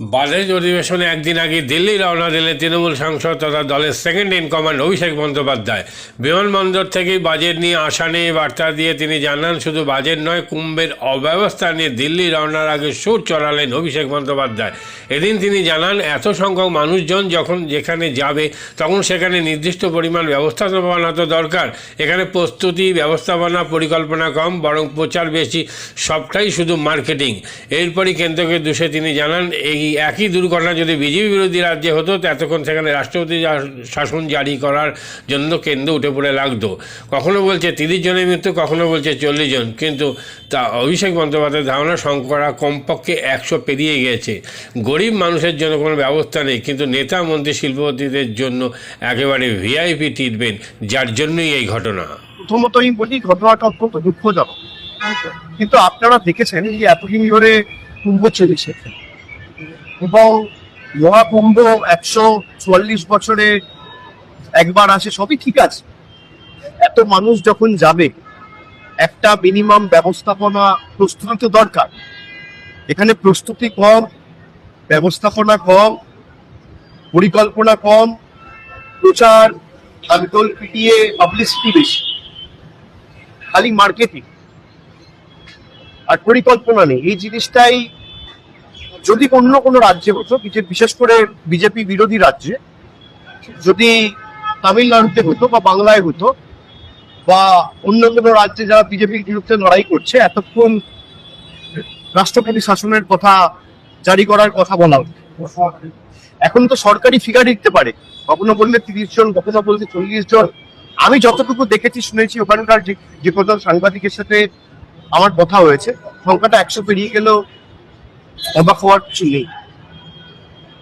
Budget অধিবেশনে একদিন আগে দিল্লি রওনা দিলেন তৃণমূল সাংসদ তথা দলের second in command Abhishek Bandyopadhyay. বিমানবন্দর থেকেই বাজেট নিয়ে আশা নিয়ে বার্তা দিয়ে তিনি জানান, শুধু বাজেট নয়, কুম্ভের অব্যবস্থা নিয়ে দিল্লি রওনার আগে সুর চড়ালেন অভিষেক বন্দ্যোপাধ্যায়। এদিন তিনি জানান, এত সংখ্যক মানুষজন যখন যেখানে যাবে, তখন সেখানে নির্দিষ্ট পরিমাণ ব্যবস্থাপনা তো দরকার। এখানে প্রস্তুতি, ব্যবস্থাপনা পরিকল্পনা কম, বরং প্রচার বেশি, সবটাই শুধু মার্কেটিং। এরপরই কেন্দ্রকে দোষে তিনি জানান এই একই দুর্ঘটনা যদি বিজেপি বিরোধী রাজ্যে হতো, তো এতক্ষণ সেখানে রাষ্ট্রপতি শাসন জারি করার জন্য কেন্দ্র উঠে পড়ে লাগতো। কখনো বলছে তিরিশ জনের মৃত্যু, কখনো বলছে চল্লিশ জন। কিন্তু তা অভিষেক বন্দ্যোপাধ্যায়ের ধারণা সংকরা কমপক্ষে একশো পেরিয়ে গেছে। গরিব মানুষের জন্য কোনো ব্যবস্থা নেই, কিন্তু নেতা, মন্ত্রী, শিল্পপতিদের জন্য একেবারে ভিআইপি ট্রিটমেন্ট, যার জন্যই এই ঘটনা। প্রথমত আমি বলি, ঘটনাটা অত্যন্ত দুঃখজনক। কিন্তু আপনারা দেখেছেন যে এতদিন ধরে কুম্ভ চলেছে। এবং মহাকুম্ভ একশো চুয়াল্লিশ বছরে একবার আসে, সবই ঠিক আছে। এত মানুষ যখন যাবে, একটা মিনিমাম ব্যবস্থাপনা প্রস্তুতি তো দরকার। এখানে প্রস্তুতি কম, ব্যবস্থাপনা কম, পরিকল্পনা কম, প্রচার আন্দোল পিটিয়ে পাবলিসিটি বেশি। খালি মার্কেটিং আর পরিকল্পনা নেই। এই জিনিসটাই যদি অন্য কোনো রাজ্যে হতো বিশেষ করে বিজেপি বিরোধী রাজ্যে, যদি তামিলনাড়ুতে হতো বা বাংলায় হতো, বা অন্য কোনো রাজ্যে যারা বিজেপির বিরুদ্ধে লড়াই করছে, এতক্ষণ রাষ্ট্রপতি শাসনের কথা, জারি করার কথা বলা এখন তো সরকারি ফিগার দিতে পারে। কখনো বললে তিরিশ জন কখনো বললে চল্লিশ জন। আমি যতটুকু দেখেছি, শুনেছি, ওখানকার যে যে কজন সাংবাদিকের সাথে আমার কথা হয়েছে, সংখ্যাটা একশো পেরিয়ে গেলেও অবাক হওয়ার কিছু নেই।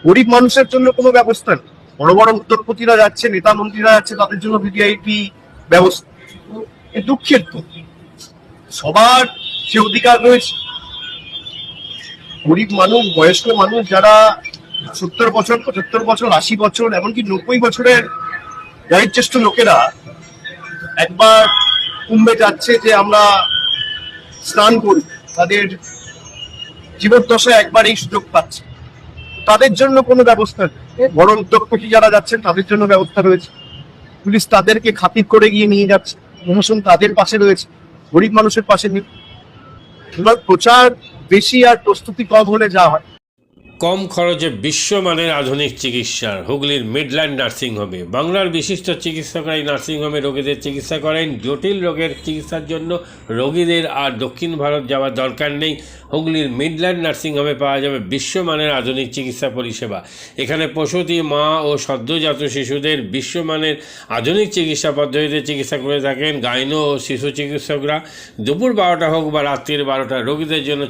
গরিব মানুষের জন্য কোনো ব্যবস্থা নেই। বড় বড় উদ্যোগপতিরা যাচ্ছে, নেতা মন্ত্রীরা যাচ্ছে, তাদের জন্য ভিভিআইপি ব্যবস্থা। দুঃখের তো। সবার সে অধিকার রয়েছে। গরিব মানুষ, বয়স্ক মানুষ যারা সত্তর বছর, পঁচাত্তর বছর, আশি বছর, এমনকি নব্বই বছরের বয়োজ্যেষ্ঠ লোকেরা একবার কুম্ভে যাচ্ছে যে আমরা স্নান করি তাদের জীবদ্দশায় একবার এই সুযোগ পাচ্ছে। তাদের জন্য কোনো ব্যবস্থা বড় উদ্যোগপতি যারা যাচ্ছেন, তাদের জন্য ব্যবস্থা রয়েছে। পুলিশ তাদেরকে খাতির করে গিয়ে নিয়ে যাচ্ছে। প্রশাসন তাদের পাশে রয়েছে। গরিব মানুষের পাশে নেই। এবার প্রচার বেশি আর প্রস্তুতি কম হলে যা হয়। কম খরচে বিশ্বমানের আধুনিক চিকিৎসার। হুগলির মিডল্যান্ড নার্সিংহোমে। বাংলার বিশিষ্ট চিকিৎসকরা এই নার্সিংহোমে রোগীদের চিকিৎসা করেন। জটিল রোগের চিকিৎসার জন্য রোগীদের আর দক্ষিণ ভারত যাওয়ার দরকার নেই। হুগলির মিডল্যান্ড নার্সিংহোমে পাওয়া যাবে বিশ্বমানের আধুনিক চিকিৎসা পরিষেবা। এখানে প্রসূতি, মা ও সদ্যজাত শিশুদের বিশ্বমানের আধুনিক চিকিৎসা পদ্ধতিতে চিকিৎসা করে থাকেন গাইনো ও শিশু চিকিৎসকরা। দুপুর বারোটা হোক বা রাত্রির বারোটা, রোগীদের জন্য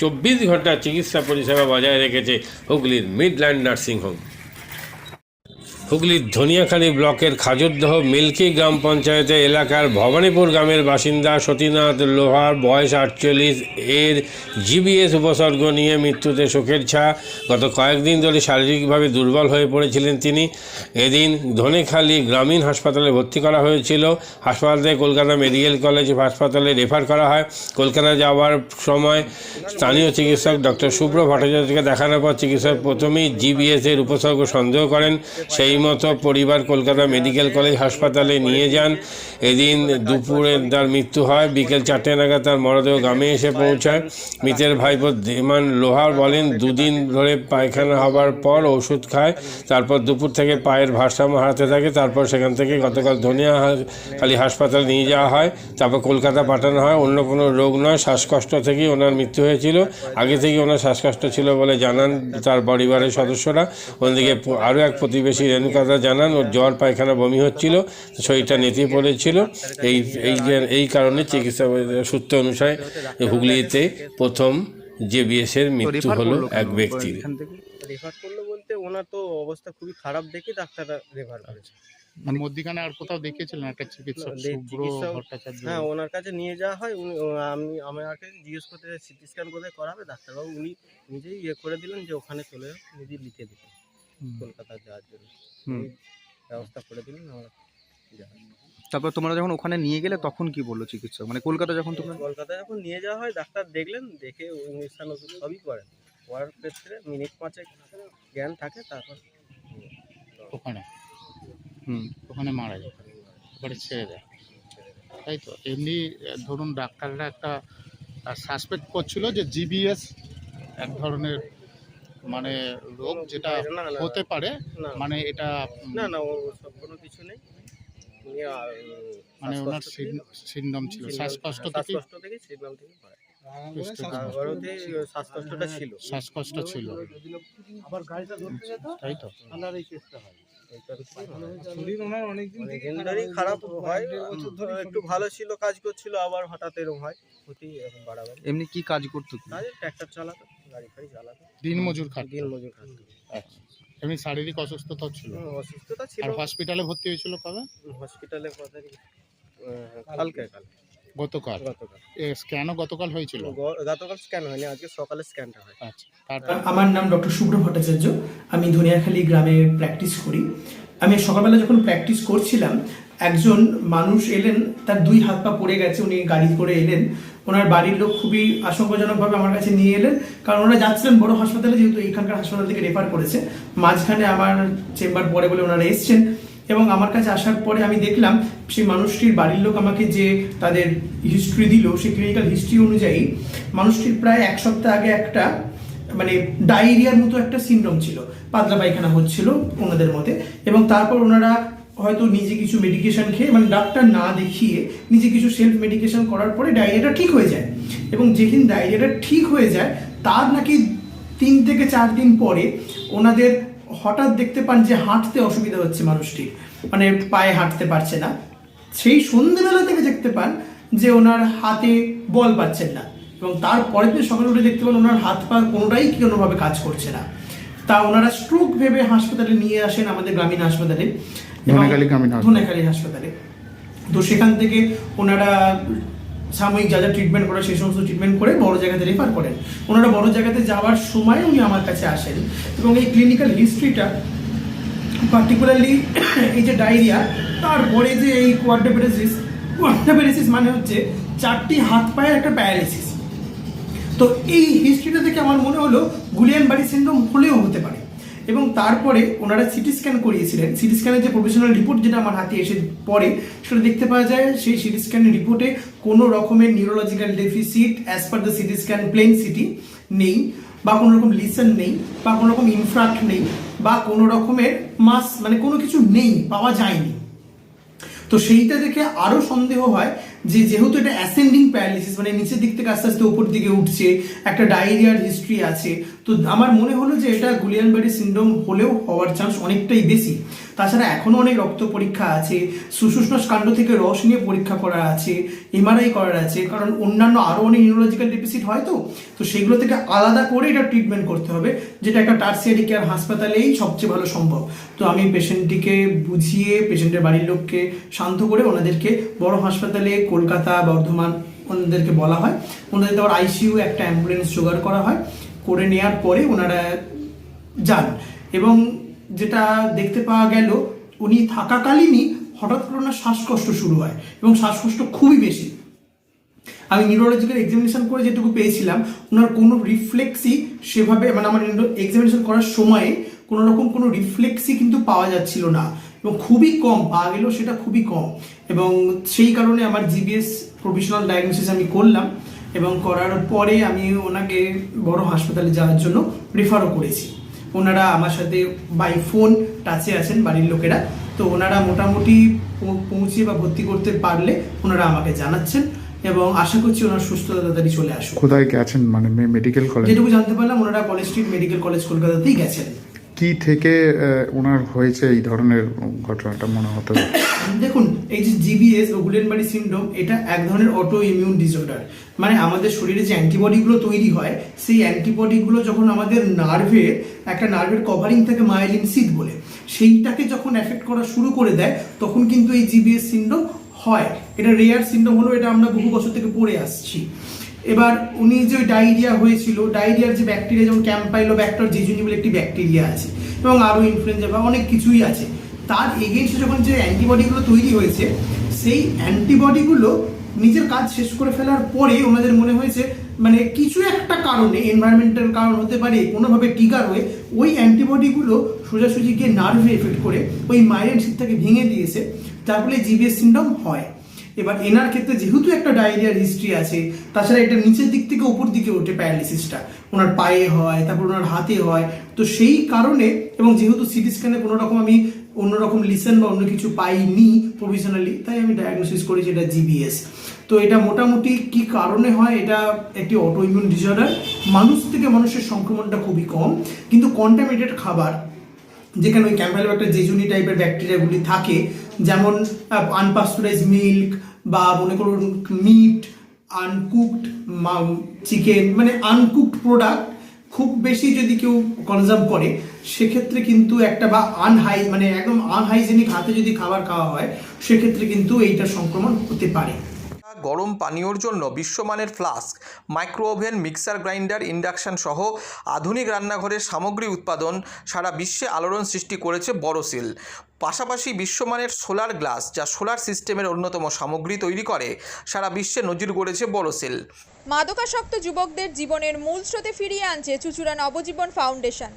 চব্বিশ ঘণ্টা চিকিৎসা পরিষেবা বজায় রেখেছে হুগলির মিডল্যান্ড নার্সিংহোম। হুগলির ধনিয়াখালী ব্লকের খাজুরদহ মিল্কি গ্রাম পঞ্চায়েতের এলাকার ভবানীপুর গ্রামের বাসিন্দা সতীনাথ লোহার বয়স আটচল্লিশ। এর জিবিএস উপসর্গ নিয়ে মৃত্যুতে শোকের ছা গত কয়েকদিন ধরে শারীরিকভাবে দুর্বল হয়ে পড়েছিলেন তিনি। এদিন ধনেখালী গ্রামীণ হাসপাতালে ভর্তি করা হয়েছিল। হাসপাতাল থেকে কলকাতা মেডিকেল কলেজ হাসপাতালে রেফার করা হয়। কলকাতা যাওয়ার সময় স্থানীয় চিকিৎসক ডক্টর সুব্র ভট্টাচার্যকে দেখানোর পর চিকিৎসক প্রথমেই জিবিএসের উপসর্গ সন্দেহ করেন। সেই মতো পরিবার কলকাতা মেডিকেল কলেজ হাসপাতালে নিয়ে যান। এদিন দুপুরে তার মৃত্যু হয়। বিকেল চারটে নাগাদ তার মরদেহ গ্রামে এসে পৌঁছায়। মৃতের ভাইপো ধীমান লোহার বলেন, দুদিন ধরে পায়খানা হবার পর ওষুধ খায়, তারপর দুপুর থেকে পায়ের ভারসাম্য হারাতে থাকে, তারপর সেখান থেকে গতকাল ধনিয়া খালি হাসপাতালে নিয়ে যাওয়া হয়, তারপর কলকাতা পাঠানো হয়। অন্য কোনো রোগ নয়, শ্বাসকষ্ট থেকেই ওনার মৃত্যু হয়েছিল। আগে থেকে ওনার শ্বাসকষ্ট ছিল বলে জানান তার পরিবারের সদস্যরা। অন্যদিকে আরও এক প্রতিবেশী রেণুকাদা জানান ওর জ্বর পায়খানা বমি হচ্ছিল শরীরটা নেতিয়ে পড়েছিল। এই এই এই কারণে চিকিৎসা সূত্র অনুসারে হুগলিতে প্রথম জেবিএস বিএসের মৃত্যু হলো এক ব্যক্তির। রেফার করল বলতে ওনার তো অবস্থা খুবই খারাপ দেখে ডাক্তাররা রেফার করেছে। মানে মধ্যিখানে আর কোথাও দেখিয়েছিলেন একটা চিকিৎসক দে- ভট্টাচার্য? হ্যাঁ ওনার কাছে নিয়ে যাওয়া হয় উনি আমি আমাকে জিজ্ঞেস করতে সিটি স্ক্যান কোথায় করাবে ডাক্তারবাবু উনি নিজেই ইয়ে করে দিলেন যে ওখানে চলে নিজেই লিখে দিলেন। হুম, কলকাতা যাওয়ার জন্য। হুম। ব্যবস্থা করে দিলেন আমরা। তারপর তোমরা যখন ওখানে নিয়ে গেলে তখন কি বলল চিকিৎসক? মানে কলকাতা যখন তোমরা কলকাতায় যখন নিয়ে যাওয়া হয় ডাক্তার দেখলেন দেখে ইঞ্জেকশন ওষুধ সবই করেন। করার ক্ষেত্রে মিনিট পাঁচেক জ্ঞান থাকে তারপর ওখানে? হুম। ওখানে মারা যায়। ওখানে ছেড়ে দেয়। তাই তো? এমনি ধরুন ডাক্তাররা একটা সাসপেক্ট করছিল যে জিবিএস এক ধরনের মানে রোগ যেটা হতে পারে না মানে এটা না না কোনো কিছু নেই। মানে ওনার শ্বাসকষ্ট থেকে- সিন্ডম ছিল শ্বাসকষ্ট থেকে শ্বাসকষ্ট থেকে থেকে হয় শ্বাসকষ্টটা ছিল। শ্বাসকষ্ট ছিল। তাই তো। অনেকদিন ধরেই খারাপ হয়। একটু ভালো ছিল কাজ করছিল আবার হঠাৎ এরকম হয়। ক্ষতি এখন বাড়াবাড়ি এমনি কি কাজ করতো কি? ট্র্যাক্টর চালাতো। গাড়ি ফাড়ি চালাতো। দিন মজুর খাট দিন মজুর খাটতো। আচ্ছা এমনি শারীরিক অসুস্থতাও ছিল? অসুস্থতা ছিল। আর হসপিটালে ভর্তি হয়েছিল কবে? হসপিটালে? কালকে গতকাল? স্ক্যানও গতকাল হয়েছিল? গতকাল স্ক্যান হয়নি আজকে সকালে স্ক্যানটা হয়। আচ্ছা আমার নাম ডক্টর শুভ্র ভট্টাচার্য। আমি ধনিয়াখালী গ্রামে প্র্যাকটিস করি। আমি সকালবেলা যখন প্র্যাকটিস করছিলাম একজন মানুষ এলেন, তার দুই হাত পা পড়ে গেছে, উনি গাড়ি করে এলেন। ওনার বাড়ির লোক খুবই আশঙ্কাজনকভাবে আমার কাছে নিয়ে এলেন। কারণ ওনারা যাচ্ছিলেন বড় হাসপাতালে, যেহেতু এখানকার হাসপাতাল থেকে রেফার করেছে। মাঝখানে আমার চেম্বার পড়ে বলে ওনারা এসছেন। এবং আমার কাছে আসার পরে আমি দেখলাম, সেই মানুষটির বাড়ির লোক আমাকে যে তাদের হিস্ট্রি দিল, সেই ক্লিনিক্যাল হিস্ট্রি অনুযায়ী, মানুষটির প্রায় এক সপ্তাহ আগে একটা মানে ডায়রিয়ার মতো একটা সিনড্রোম ছিল। পাতলা পায়খানা হচ্ছিল ওনাদের মতে এবং তারপর ওনারা হয়তো নিজে কিছু মেডিকেশন খেয়ে মানে ডাক্তার না দেখিয়ে নিজে কিছু সেলফ মেডিকেশন করার পরে ডায়রিয়াটা ঠিক হয়ে যায়। এবং যেদিন ডায়রিয়াটা ঠিক হয়ে যায়, তার নাকি তিন থেকে চার দিন পরে ওনাদের হঠাৎ দেখতে পান যে হাঁটতে অসুবিধা হচ্ছে মানুষটির মানে পায়ে হাঁটতে পারছে না। সেই সন্ধ্যেবেলা থেকে দেখতে পান যে ওনার হাতে বল পাচ্ছেন না। এবং তার পরের দিন সকালে উঠে দেখতে পান ওনার হাত পা কোনোটাই কোনোভাবে কাজ করছে না। তা ওনারা স্ট্রোক ভেবে হাসপাতালে নিয়ে আসেন আমাদের গ্রামীণ হাসপাতালে। ধনেখালি গ্রামীণ হাসপাতাল। হাসপাতালে। তো সেখান থেকে ওনারা সাময়িক যা যা ট্রিটমেন্ট করে সেই সমস্ত ট্রিটমেন্ট করে বড় জায়গাতে রেফার করেন। ওনারা বড় জায়গাতে যাওয়ার সময় উনি আমার কাছে আসেন এবং এই ক্লিনিক্যাল হিস্ট্রিটা পার্টিকুলারলি এই যে ডায়রিয়া তারপরে যে এই কোয়াড্রাপেরেসিস কোয়াড্রাপেরেসিস মানে হচ্ছে চারটি হাত পায়ের একটা প্যারালিসিস তো এই হিস্ট্রিটা থেকে আমার মনে হলো গুলিয়ান বাড়ি সিন্ড্রোম হলেও এবং তারপরে ওনারা সিটি স্ক্যান করিয়েছিলেন। সিটি স্ক্যানের যে প্রফেশনাল রিপোর্ট যেটা আমার হাতে এসে পড়ে, সেটা দেখতে পাওয়া যায় সেই সিটি স্ক্যানের রিপোর্টে কোনো রকমের neurological deficit as per the CT scan plain CT নেই, বা কোনো রকম লিসন নেই, বা কোনো রকম ইনফ্রাক্ট নেই, বা কোনো রকমের মাস মানে কোনো কিছু নেই, পাওয়া যায়নি। তো সেইটা দেখে আরও সন্দেহ হয় যে যেহেতু এটা অ্যাসেন্ডিং প্যারালিসিস মানে নিচের দিক থেকে আস্তে আস্তে উপর দিকে উঠছে, একটা ডায়রিয়ার হিস্ট্রি আছে তো আমার মনে হলো যে এটা গুলিয়ানবাড়ি সিন্ড্রোম হলেও হওয়ার চান্স অনেকটাই বেশি। তাছাড়া এখনও অনেক রক্ত পরীক্ষা আছে সুষুষ্ণ কাণ্ড থেকে রস নিয়ে পরীক্ষা করা আছে এমআরআই করার আছে, কারণ অন্যান্য আরও অনেক নিউরোলজিক্যাল ডেফিসিট হয় তো তো সেগুলো থেকে আলাদা করে এটা ট্রিটমেন্ট করতে হবে, যেটা একটা টার্সিয়ারি কেয়ার হাসপাতালেই সবচেয়ে ভালো সম্ভব। তো আমি পেশেন্টটিকে বুঝিয়ে পেশেন্টের বাড়ির লোককে শান্ত করে ওনাদেরকে বড় হাসপাতালে, কলকাতা, বর্ধমান, ওনাদেরকে বলা হয়। ওনাদের তারপর আইসিইউ একটা অ্যাম্বুলেন্স জোগাড় করা হয়। করে নেওয়ার পরে ওনারা যান। এবং যেটা দেখতে পাওয়া গেল, উনি থাকাকালীনই হঠাৎ করে ওনার শ্বাসকষ্ট শুরু হয় এবং শ্বাসকষ্ট খুবই বেশি। আমি নিউরোলজিক্যাল এক্সামিনেশন করে যেটুকু পেয়েছিলাম, ওনার কোনো রিফ্লেক্সই সেভাবে মানে আমার এক্সামিনেশন করার সময়ে কোনো রকম কোনো রিফ্লেক্সই কিন্তু পাওয়া যাচ্ছিল না এবং খুবই কম, পাওয়া গেলেও সেটা খুবই কম। এবং সেই কারণে আমার জিবিএস প্রফেশনাল ডায়াগনোসিস আমি করলাম। এবং করার পরে আমি ওনাকে বড় হাসপাতালে যাওয়ার জন্য রেফারও করেছি। ওনারা আমার সাথে বাই ফোন টাচে আছেন বাড়ির লোকেরা। তো ওনারা মোটামুটি পৌঁছে বা ভর্তি করতে পারলে ওনারা আমাকে জানাচ্ছেন এবং আশা করছি ওনার সুস্থতা তাড়াতাড়ি চলে আসুক। কোথায় গেছেন? মানে মেডিকেল কলেজ যেটুকু জানতে পারলাম ওনারা কলেজ স্ট্রিট মেডিকেল কলেজ কলকাতাতেই গেছেন। কি থেকে ওনার হয়েছে এই ধরনের ঘটনাটা মনে হতে? দেখুন, এই যে জিবিএস বা গুলেনবাড়ি সিন্ড্রোম এটা এক ধরনের অটো ইমিউন ডিসঅর্ডার মানে আমাদের শরীরে যে অ্যান্টিবডিগুলো তৈরি হয়, সেই অ্যান্টিবডিগুলো যখন আমাদের নার্ভে একটা নার্ভের কভারিং থাকে মাইলিন সিদ বলে, সেইটাকে যখন এফেক্ট করা শুরু করে দেয়, তখন কিন্তু এই জিবিএস সিন্ড্রোম হয়। এটা রেয়ার সিন্ড্রোম হলো এটা আমরা বহু বছর থেকে পড়ে আসছি। এবার উনি যে ডায়রিয়া হয়েছিল, ডায়রিয়ার যে ব্যাকটেরিয়া যেমন ক্যাম্পাইলো ব্যাক্টর জেজুনি বলে একটি ব্যাকটেরিয়া আছে, এবং আরও ইনফ্লুয়েঞ্জা বা অনেক কিছুই আছে, তার এগেনস্টে যখন যে অ্যান্টিবডিগুলো তৈরি হয়েছে, সেই অ্যান্টিবডিগুলো নিজের কাজ শেষ করে ফেলার পরে ওনাদের মনে হয়েছে মানে কিছু একটা কারণে এনভায়রনমেন্টাল কারণ হতে পারে, কোনোভাবে টিকার হয়ে, ওই অ্যান্টিবডিগুলো সোজাসুজি গিয়ে নার্ভে এফেক্ট করে, ওই মাইরেন শিটটাকে ভেঙে দিয়েছে, যার ফলে জিবিএস সিন্ডম হয়। এবার এনার ক্ষেত্রে যেহেতু একটা ডায়রিয়ার হিস্ট্রি আছে, তাছাড়া এটা নিচের দিক থেকে উপর দিকে ওঠে প্যারালিসিসটা ওনার পায়ে হয়, তারপর ওনার হাতে হয়। তো সেই কারণে এবং যেহেতু সিটি স্ক্যানে কোনো রকম আমি অন্যরকম লিসেন বা অন্য কিছু পাইনি প্রফেশনালি তাই আমি ডায়াগনোসিস করেছি এটা জিবিএস তো এটা মোটামুটি কি কারণে হয়, এটা একটি অটো ইমিউন ডিসঅর্ডার মানুষ থেকে মানুষের সংক্রমণটা খুবই কম। কিন্তু কন্টামিনেটেড খাবার, যেখানে ওই ক্যাম্পেলোব্যাক্টার জেজুনি টাইপের ব্যাকটেরিয়াগুলি থাকে যেমন আনপাস্টুরাইজ মিল্ক বা মনে করুন মিট আনকুকড চিকেন মানে আনকুকড প্রোডাক্ট খুব বেশি যদি কেউ কনজার্ভ করে, সেক্ষেত্রে কিন্তু একটা বা আনহাই মানে একদম আনহাইজেনিক হাতে যদি খাবার খাওয়া হয়, সেক্ষেত্রে কিন্তু এইটা সংক্রমণ হতে পারে। গরম পানীয়র জন্য বিশ্বমানের flask micro oven mixer grinder induction সহ আধুনিক রান্নাঘরের সামগ্রী উৎপাদন সারা বিশ্বে আলোড়ন সৃষ্টি করেছে বড়সিল পাশাপাশি বিশ্বমানের সোলার গ্লাস, যা সোলার সিস্টেমের অন্যতম সামগ্রী তৈরি করে, সারা বিশ্বে নজির গড়েছে বড়সিল মাদকাসক্ত যুবকদের জীবনের মূল স্রোতে ফিরিয়ে আনছে চুচুড়া নবজীবন ফাউন্ডেশন।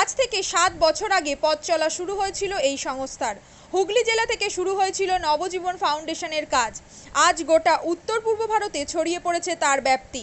আজ থেকে সাত বছর আগে পথ চলা শুরু হয়েছিল এই সংস্থার। হুগলি জেলা থেকে শুরু হয়েছিল নবজীবন ফাউন্ডেশনের কাজ। আজ গোটা উত্তর পূর্ব ভারতে ছড়িয়ে পড়েছে তার ব্যাপ্তি।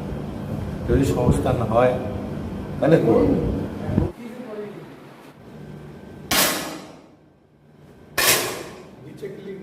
যদি সংস্থান হয় তাহলে করব নিচে ক্লিক